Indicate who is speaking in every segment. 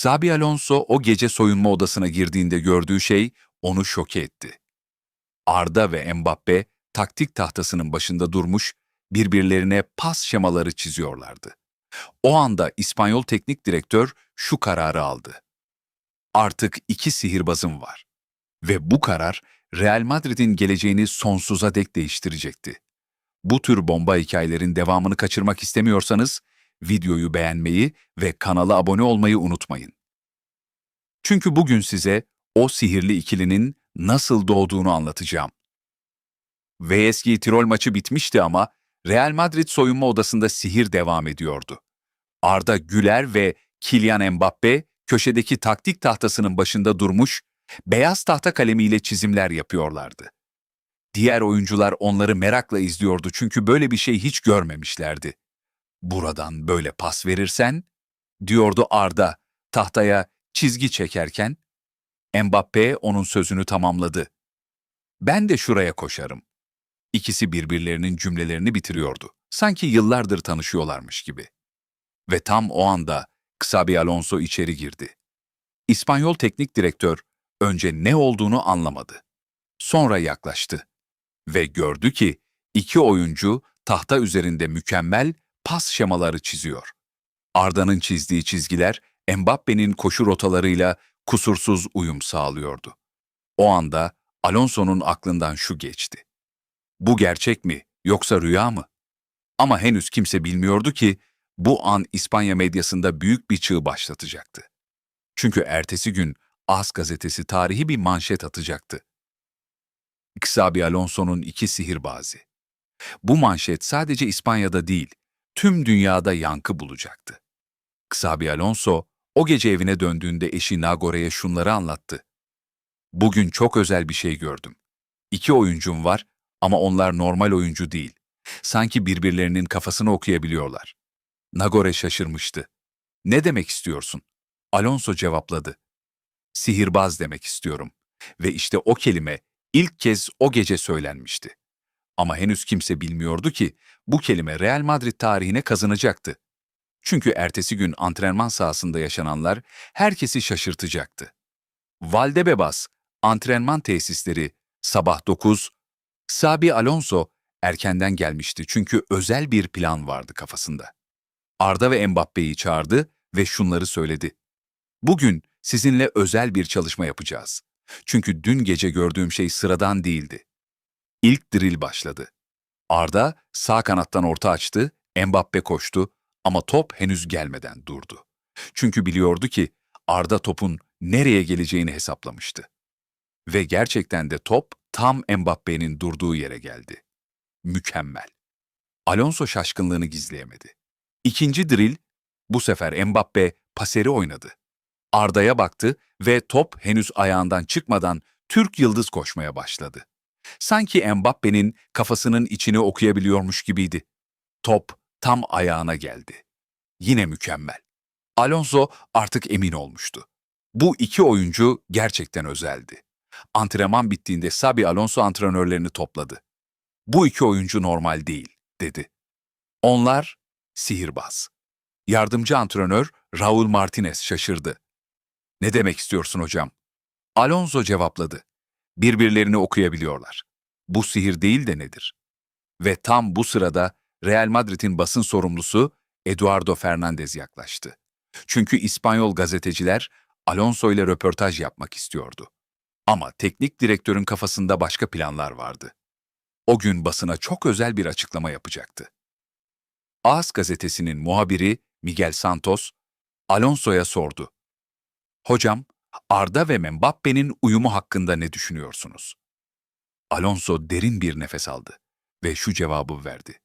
Speaker 1: Xabi Alonso o gece soyunma odasına girdiğinde gördüğü şey onu şoke etti. Arda ve Mbappe taktik tahtasının başında durmuş, birbirlerine pas şemaları çiziyorlardı. O anda İspanyol teknik direktör şu kararı aldı. Artık iki sihirbazım var. Ve bu karar Real Madrid'in geleceğini sonsuza dek değiştirecekti. Bu tür bomba hikayelerin devamını kaçırmak istemiyorsanız videoyu beğenmeyi ve kanala abone olmayı unutmayın. Çünkü bugün size o sihirli ikilinin nasıl doğduğunu anlatacağım. VSG Tirol maçı bitmişti ama Real Madrid soyunma odasında sihir devam ediyordu. Arda Güler ve Kylian Mbappe köşedeki taktik tahtasının başında durmuş, beyaz tahta kalemiyle çizimler yapıyorlardı. Diğer oyuncular onları merakla izliyordu çünkü böyle bir şey hiç görmemişlerdi. Buradan böyle pas verirsen, diyordu Arda tahtaya çizgi çekerken, Mbappe onun sözünü tamamladı. Ben de şuraya koşarım. İkisi birbirlerinin cümlelerini bitiriyordu. Sanki yıllardır tanışıyorlarmış gibi. Ve tam o anda Xabi Alonso içeri girdi. İspanyol teknik direktör önce ne olduğunu anlamadı. Sonra yaklaştı ve gördü ki iki oyuncu tahta üzerinde mükemmel pas şemaları çiziyor. Arda'nın çizdiği çizgiler Mbappe'nin koşu rotalarıyla kusursuz uyum sağlıyordu. O anda Alonso'nun aklından şu geçti. Bu gerçek mi yoksa rüya mı? Ama henüz kimse bilmiyordu ki bu an İspanya medyasında büyük bir çığ başlatacaktı. Çünkü ertesi gün AS gazetesi tarihi bir manşet atacaktı. Xabi Alonso'nun iki sihirbazı. Bu manşet sadece İspanya'da değil, tüm dünyada yankı bulacaktı. Xabi Alonso, o gece evine döndüğünde eşi Nagore'ye şunları anlattı. Bugün çok özel bir şey gördüm. İki oyuncum var ama onlar normal oyuncu değil. Sanki birbirlerinin kafasını okuyabiliyorlar. Nagore şaşırmıştı. Ne demek istiyorsun? Alonso cevapladı. Sihirbaz demek istiyorum. Ve işte o kelime ilk kez o gece söylenmişti. Ama henüz kimse bilmiyordu ki bu kelime Real Madrid tarihine kazanacaktı. Çünkü ertesi gün antrenman sahasında yaşananlar herkesi şaşırtacaktı. Valdebebas, antrenman tesisleri, sabah 9, Sabi Alonso erkenden gelmişti çünkü özel bir plan vardı kafasında. Arda ve Mbappe'yi çağırdı ve şunları söyledi. Bugün sizinle özel bir çalışma yapacağız. Çünkü dün gece gördüğüm şey sıradan değildi. İlk drill başladı. Arda sağ kanattan orta açtı, Mbappe koştu ama top henüz gelmeden durdu. Çünkü biliyordu ki Arda topun nereye geleceğini hesaplamıştı. Ve gerçekten de top tam Mbappe'nin durduğu yere geldi. Mükemmel. Alonso şaşkınlığını gizleyemedi. İkinci drill, bu sefer Mbappe paseri oynadı. Arda'ya baktı ve top henüz ayağından çıkmadan Türk Yıldız koşmaya başladı. Sanki Mbappe'nin kafasının içini okuyabiliyormuş gibiydi. Top tam ayağına geldi. Yine mükemmel. Alonso artık emin olmuştu. Bu iki oyuncu gerçekten özeldi. Antrenman bittiğinde Sabi Alonso antrenörlerini topladı. Bu iki oyuncu normal değil, dedi. Onlar sihirbaz. Yardımcı antrenör Raul Martinez şaşırdı. Ne demek istiyorsun hocam? Alonso cevapladı. Birbirlerini okuyabiliyorlar. Bu sihir değil de nedir? Ve tam bu sırada Real Madrid'in basın sorumlusu Eduardo Fernandez yaklaştı. Çünkü İspanyol gazeteciler Alonso ile röportaj yapmak istiyordu. Ama teknik direktörün kafasında başka planlar vardı. O gün basına çok özel bir açıklama yapacaktı. AS gazetesinin muhabiri Miguel Santos, Alonso'ya sordu. Hocam, Arda ve Mbappe'nin uyumu hakkında ne düşünüyorsunuz? Alonso derin bir nefes aldı ve şu cevabı verdi.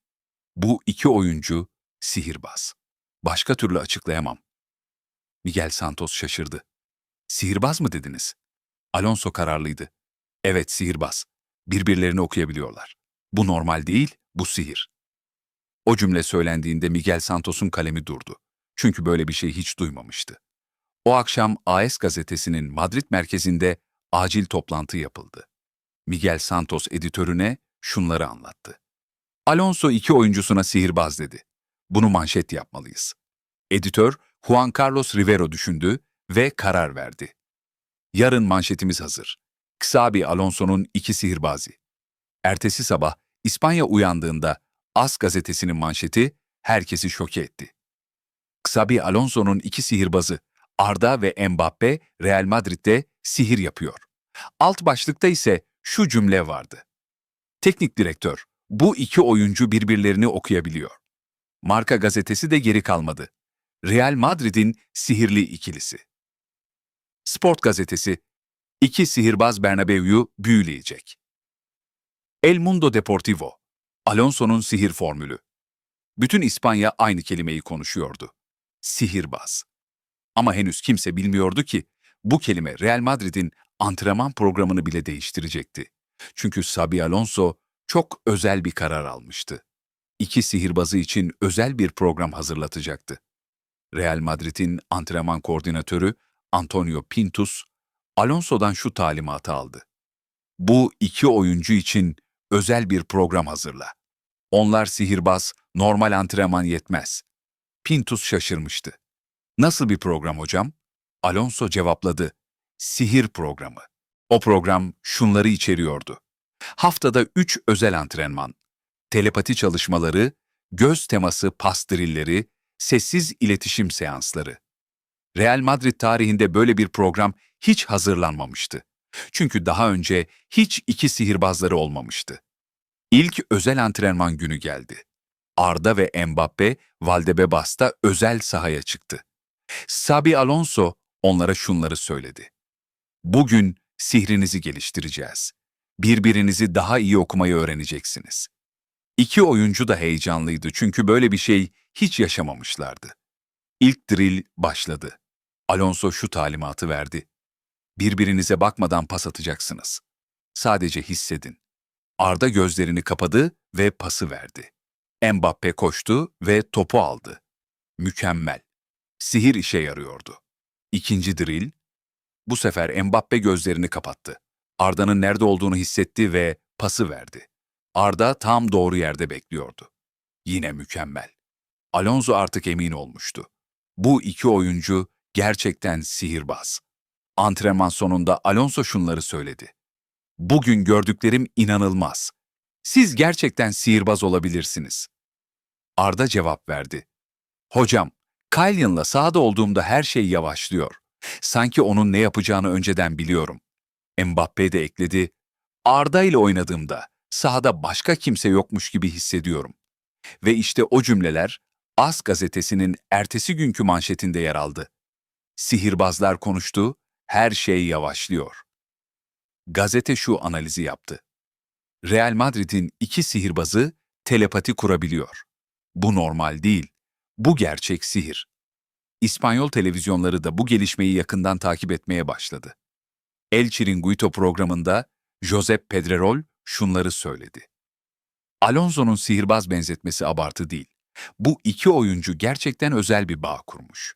Speaker 1: Bu iki oyuncu sihirbaz. Başka türlü açıklayamam. Miguel Santos şaşırdı. Sihirbaz mı dediniz? Alonso kararlıydı. Evet sihirbaz. Birbirlerini okuyabiliyorlar. Bu normal değil, bu sihir. O cümle söylendiğinde Miguel Santos'un kalemi durdu. Çünkü böyle bir şey hiç duymamıştı. O akşam AS gazetesinin Madrid merkezinde acil toplantı yapıldı. Miguel Santos editörüne şunları anlattı. Alonso iki oyuncusuna sihirbaz dedi. Bunu manşet yapmalıyız. Editör Juan Carlos Rivero düşündü ve karar verdi. Yarın manşetimiz hazır. Xabi Alonso'nun iki sihirbazı. Ertesi sabah İspanya uyandığında As gazetesinin manşeti herkesi şoke etti. Xabi Alonso'nun iki sihirbazı Arda ve Mbappe Real Madrid'de sihir yapıyor. Alt başlıkta ise şu cümle vardı. Teknik direktör, bu iki oyuncu birbirlerini okuyabiliyor. Marka gazetesi de geri kalmadı. Real Madrid'in sihirli ikilisi. Sport gazetesi, iki sihirbaz Bernabeu'yu büyüleyecek. El Mundo Deportivo, Alonso'nun sihir formülü. Bütün İspanya aynı kelimeyi konuşuyordu. Sihirbaz. Ama henüz kimse bilmiyordu ki bu kelime Real Madrid'in antrenman programını bile değiştirecekti. Çünkü Xabi Alonso çok özel bir karar almıştı. İki sihirbazı için özel bir program hazırlatacaktı. Real Madrid'in antrenman koordinatörü Antonio Pintus, Alonso'dan şu talimatı aldı. Bu iki oyuncu için özel bir program hazırla. Onlar sihirbaz, normal antrenman yetmez. Pintus şaşırmıştı. Nasıl bir program hocam? Alonso cevapladı. Sihir programı. O program şunları içeriyordu. Haftada üç özel antrenman, telepati çalışmaları, göz teması pas drilleri, sessiz iletişim seansları. Real Madrid tarihinde böyle bir program hiç hazırlanmamıştı. Çünkü daha önce hiç iki sihirbazları olmamıştı. İlk özel antrenman günü geldi. Arda ve Mbappe Valdebebas'ta özel sahaya çıktı. Sabi Alonso onlara şunları söyledi. Bugün sihrinizi geliştireceğiz. Birbirinizi daha iyi okumayı öğreneceksiniz. İki oyuncu da heyecanlıydı çünkü böyle bir şey hiç yaşamamışlardı. İlk drill başladı. Alonso şu talimatı verdi. Birbirinize bakmadan pas atacaksınız. Sadece hissedin. Arda gözlerini kapadı ve pası verdi. Mbappe koştu ve topu aldı. Mükemmel. Sihir işe yarıyordu. İkinci drill. Bu sefer Mbappe gözlerini kapattı. Arda'nın nerede olduğunu hissetti ve pası verdi. Arda tam doğru yerde bekliyordu. Yine mükemmel. Alonso artık emin olmuştu. Bu iki oyuncu gerçekten sihirbaz. Antrenman sonunda Alonso şunları söyledi. Bugün gördüklerim inanılmaz. Siz gerçekten sihirbaz olabilirsiniz. Arda cevap verdi. Hocam, Kylian'la sahada olduğumda her şey yavaşlıyor. Sanki onun ne yapacağını önceden biliyorum. Mbappe de ekledi. Arda ile oynadığımda sahada başka kimse yokmuş gibi hissediyorum. Ve işte o cümleler As gazetesinin ertesi günkü manşetinde yer aldı. Sihirbazlar konuştu, her şey yavaşlıyor. Gazete şu analizi yaptı. Real Madrid'in iki sihirbazı telepati kurabiliyor. Bu normal değil. Bu gerçek sihir. İspanyol televizyonları da bu gelişmeyi yakından takip etmeye başladı. El Chiringuito programında Josep Pedrerol şunları söyledi. Alonso'nun sihirbaz benzetmesi abartı değil. Bu iki oyuncu gerçekten özel bir bağ kurmuş.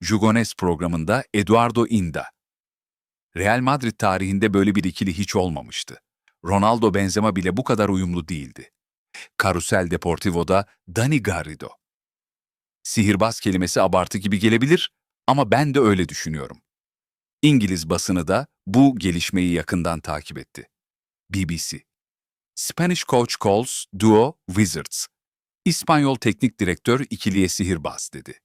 Speaker 1: Jugones programında Eduardo Inda. Real Madrid tarihinde böyle bir ikili hiç olmamıştı. Ronaldo Benzema bile bu kadar uyumlu değildi. Carusel Deportivo'da Dani Garrido. Sihirbaz kelimesi abartı gibi gelebilir ama ben de öyle düşünüyorum. İngiliz basını da bu gelişmeyi yakından takip etti. BBC Spanish coach calls duo wizards. İspanyol teknik direktör ikiliye sihirbaz dedi.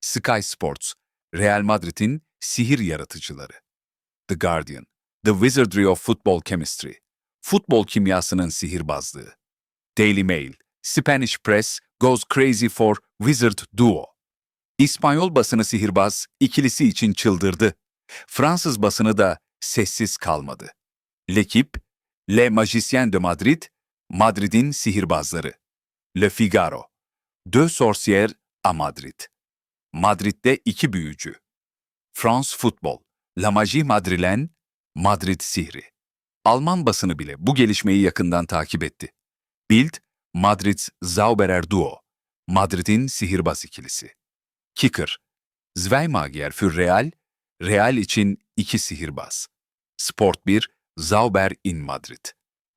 Speaker 1: Sky Sports, Real Madrid'in sihir yaratıcıları. The Guardian, The Wizardry of Football Chemistry, futbol kimyasının sihirbazlığı. Daily Mail, Spanish Press goes crazy for Wizard Duo. İspanyol basını sihirbaz ikilisi için çıldırdı. Fransız basını da sessiz kalmadı. L'Equipe, Le Magicien de Madrid, Madrid'in sihirbazları. Le Figaro, Deux Sorcières à Madrid. Madrid'de iki büyücü. France Football, La Magie Madrilen, Madrid sihri. Alman basını bile bu gelişmeyi yakından takip etti. Bild, Madrid Zauberer Duo, Madrid'in sihirbaz ikilisi. Kicker, Zweimagier für Real, Real için iki sihirbaz. Sport 1, Zauber in Madrid.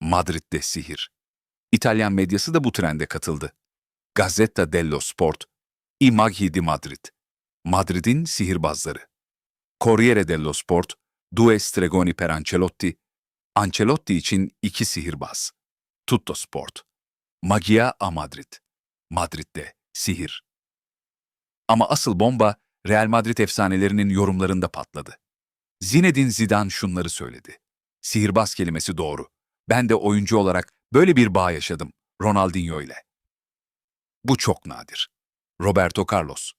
Speaker 1: Madrid'de sihir. İtalyan medyası da bu trende katıldı. Gazzetta dello Sport, I di Madrid. Madrid'in sihirbazları. Corriere dello Sport, Due Stregoni per Ancelotti, Ancelotti için iki sihirbaz. Tutto Sport, Magia a Madrid, Madrid'de sihir. Ama asıl bomba Real Madrid efsanelerinin yorumlarında patladı. Zinedine Zidane şunları söyledi. Sihirbaz kelimesi doğru. Ben de oyuncu olarak böyle bir bağ yaşadım Ronaldinho ile. Bu çok nadir. Roberto Carlos.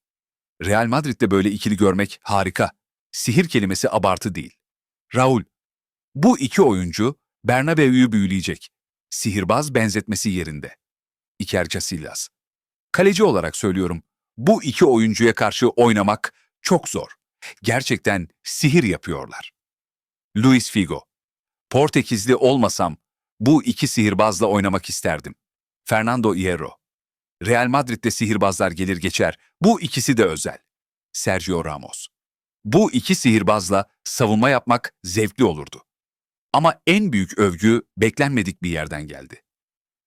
Speaker 1: Real Madrid'de böyle ikili görmek harika. Sihir kelimesi abartı değil. Raul. Bu iki oyuncu Bernabeu'yu büyüleyecek. Sihirbaz benzetmesi yerinde. Iker Casillas. Kaleci olarak söylüyorum. Bu iki oyuncuya karşı oynamak çok zor. Gerçekten sihir yapıyorlar. Luis Figo. Portekizli olmasam bu iki sihirbazla oynamak isterdim. Fernando Hierro. Real Madrid'de sihirbazlar gelir geçer. Bu ikisi de özel. Sergio Ramos. Bu iki sihirbazla savunma yapmak zevkli olurdu. Ama en büyük övgü beklenmedik bir yerden geldi.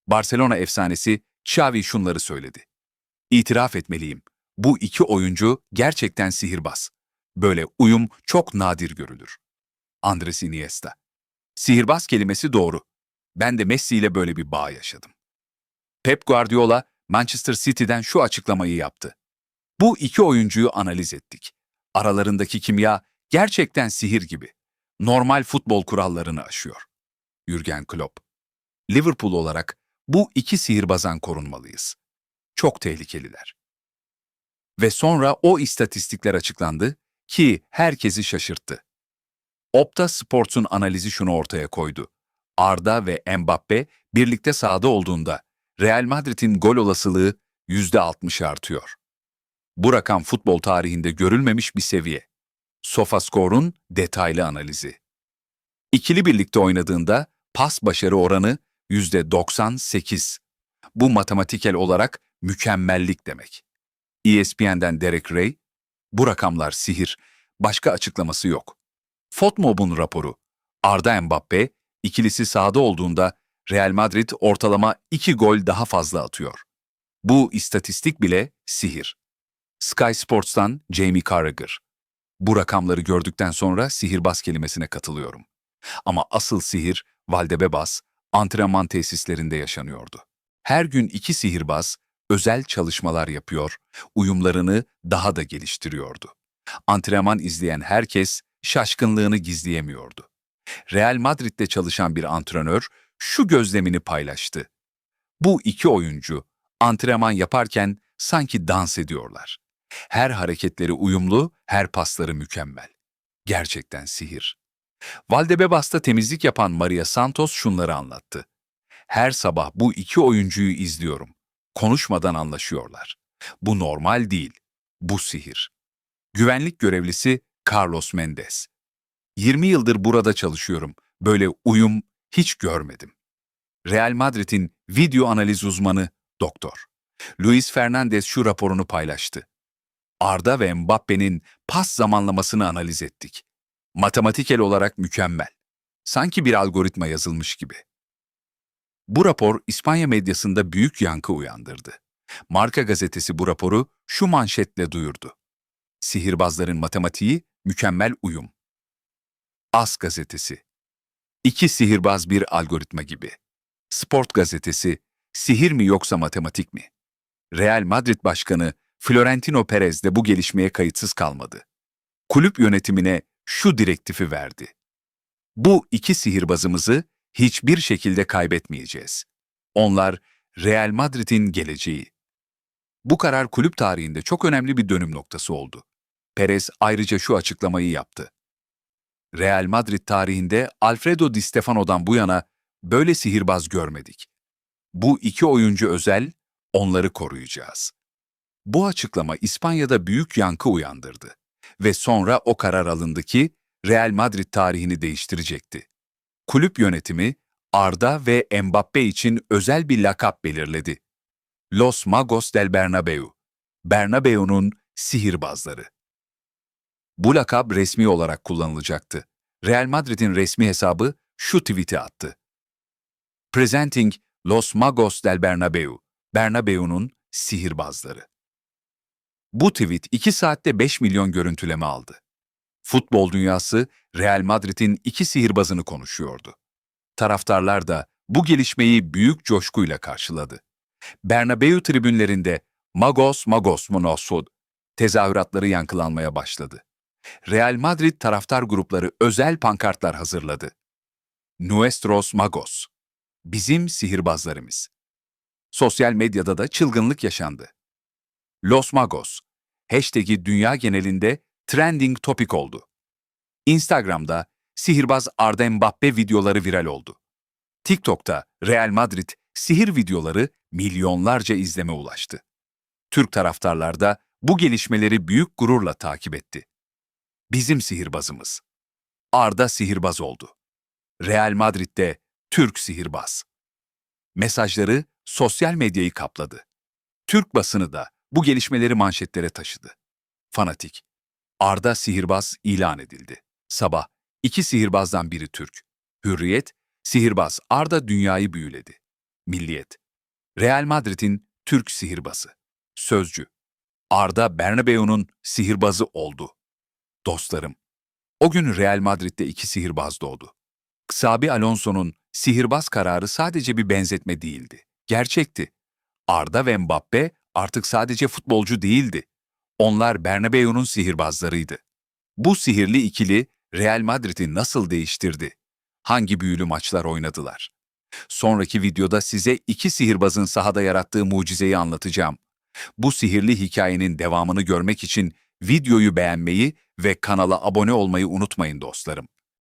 Speaker 1: Barcelona efsanesi Xavi şunları söyledi. İtiraf etmeliyim. Bu iki oyuncu gerçekten sihirbaz. Böyle uyum çok nadir görülür. Andres Iniesta. Sihirbaz kelimesi doğru. Ben de Messi ile böyle bir bağ yaşadım. Pep Guardiola Manchester City'den şu açıklamayı yaptı. Bu iki oyuncuyu analiz ettik. Aralarındaki kimya gerçekten sihir gibi. Normal futbol kurallarını aşıyor. Jürgen Klopp. Liverpool olarak bu iki sihirbazan korunmalıyız. Çok tehlikeliler. Ve sonra o istatistikler açıklandı ki herkesi şaşırttı. Opta Sports'un analizi şunu ortaya koydu. Arda ve Mbappe birlikte sahada olduğunda Real Madrid'in gol olasılığı %60 artıyor. Bu rakam futbol tarihinde görülmemiş bir seviye. SofaScore'un detaylı analizi. İkili birlikte oynadığında pas başarı oranı %98. Bu matematikel olarak mükemmellik demek. ESPN'den Derek Ray, bu rakamlar sihir, başka açıklaması yok. Fotmob'un raporu, Arda Mbappe, ikilisi sahada olduğunda Real Madrid ortalama 2 gol daha fazla atıyor. Bu istatistik bile sihir. Sky Sports'tan Jamie Carragher. Bu rakamları gördükten sonra sihirbaz kelimesine katılıyorum. Ama asıl sihir Valdebebas, antrenman tesislerinde yaşanıyordu. Her gün iki sihirbaz özel çalışmalar yapıyor, uyumlarını daha da geliştiriyordu. Antrenman izleyen herkes şaşkınlığını gizleyemiyordu. Real Madrid'de çalışan bir antrenör şu gözlemini paylaştı. Bu iki oyuncu antrenman yaparken sanki dans ediyorlar. Her hareketleri uyumlu, her pasları mükemmel. Gerçekten sihir. Valdebebas'ta temizlik yapan Maria Santos şunları anlattı. Her sabah bu iki oyuncuyu izliyorum. Konuşmadan anlaşıyorlar. Bu normal değil. Bu sihir. Güvenlik görevlisi Carlos Mendes. 20 yıldır burada çalışıyorum. Böyle uyum hiç görmedim. Real Madrid'in video analiz uzmanı Doktor. Luis Fernandez şu raporunu paylaştı. Arda ve Mbappe'nin pas zamanlamasını analiz ettik. Matematikel olarak mükemmel. Sanki bir algoritma yazılmış gibi. Bu rapor İspanya medyasında büyük yankı uyandırdı. Marka gazetesi bu raporu şu manşetle duyurdu. Sihirbazların matematiği mükemmel uyum. As gazetesi. İki sihirbaz bir algoritma gibi. Sport gazetesi, sihir mi yoksa matematik mi? Real Madrid Başkanı Florentino Perez de bu gelişmeye kayıtsız kalmadı. Kulüp yönetimine şu direktifi verdi. Bu iki sihirbazımızı hiçbir şekilde kaybetmeyeceğiz. Onlar Real Madrid'in geleceği. Bu karar kulüp tarihinde çok önemli bir dönüm noktası oldu. Perez ayrıca şu açıklamayı yaptı. Real Madrid tarihinde Alfredo Di Stefano'dan bu yana böyle sihirbaz görmedik. Bu iki oyuncu özel, onları koruyacağız. Bu açıklama İspanya'da büyük yankı uyandırdı ve sonra o karar alındı ki Real Madrid tarihini değiştirecekti. Kulüp yönetimi Arda ve Mbappe için özel bir lakap belirledi. Los Magos del Bernabeu, Bernabeu'nun sihirbazları. Bu lakap resmi olarak kullanılacaktı. Real Madrid'in resmi hesabı şu tweet'i attı. Presenting Los Magos del Bernabeu, Bernabeu'nun sihirbazları. Bu tweet 2 saatte 5 milyon görüntüleme aldı. Futbol dünyası Real Madrid'in iki sihirbazını konuşuyordu. Taraftarlar da bu gelişmeyi büyük coşkuyla karşıladı. Bernabeu tribünlerinde Magos Magos Monosud tezahüratları yankılanmaya başladı. Real Madrid taraftar grupları özel pankartlar hazırladı. Nuestros Magos, bizim sihirbazlarımız. Sosyal medyada da çılgınlık yaşandı. Los Magos, hashtag'i dünya genelinde trending topic oldu. Instagram'da sihirbaz Arda Mbappe videoları viral oldu. TikTok'ta Real Madrid sihir videoları milyonlarca izleme ulaştı. Türk taraftarlar da bu gelişmeleri büyük gururla takip etti. Bizim sihirbazımız. Arda sihirbaz oldu. Real Madrid'de Türk sihirbaz. Mesajları sosyal medyayı kapladı. Türk basını da bu gelişmeleri manşetlere taşıdı. Fanatik. Arda sihirbaz ilan edildi. Sabah iki sihirbazdan biri Türk. Hürriyet, sihirbaz Arda dünyayı büyüledi. Milliyet. Real Madrid'in Türk sihirbazı. Sözcü. Arda Bernabeu'nun sihirbazı oldu. Dostlarım. O gün Real Madrid'de iki sihirbaz doğdu. Xabi Alonso'nun sihirbaz kararı sadece bir benzetme değildi. Gerçekti. Arda ve Mbappe artık sadece futbolcu değildi. Onlar Bernabeu'nun sihirbazlarıydı. Bu sihirli ikili Real Madrid'i nasıl değiştirdi? Hangi büyülü maçlar oynadılar? Sonraki videoda size iki sihirbazın sahada yarattığı mucizeyi anlatacağım. Bu sihirli hikayenin devamını görmek için videoyu beğenmeyi ve kanala abone olmayı unutmayın dostlarım.